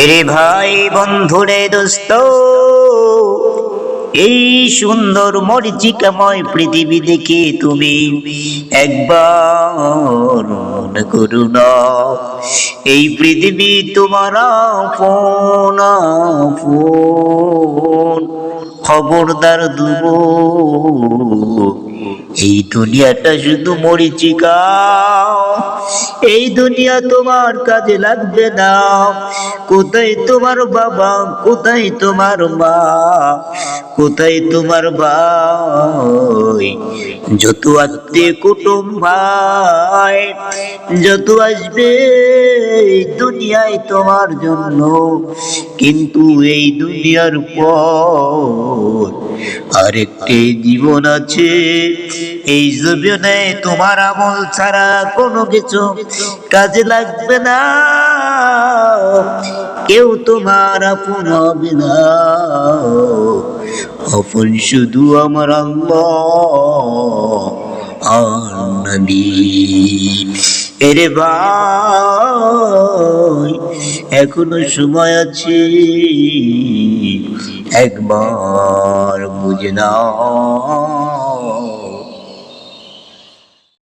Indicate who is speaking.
Speaker 1: এরে ভাই বন্ধুরে দোস্ত, এই সুন্দর মরিচিকাময় পৃথিবী দেখে তুমি একবার করু না। এই পৃথিবী তোমার ফোন ফোন খবরদার দুব, এই দুনিয়াটা শুধু মরিচিকা এই দুনিয়া তোমার কাজে লাগবে না। কোথায় তোমার বাবা, কোথায় তোমার মা, কোথায় তোমার ভাই যত আত্মীয় কুটুম যত আসবে দুনিয়ায় তোমার জন্য। কিন্তু এই দুনিয়ার পর আরেকটি জীবন আছে। এই জীবনে তোমার আমল ছাড়া কোনো কিছু কাজে লাগবে না। কেউ তোমার আপন হবে না। আপন শুধু আমার আল্লাহ। এরে ভাই এখনও সময় আছে একবার বুঝে নাও।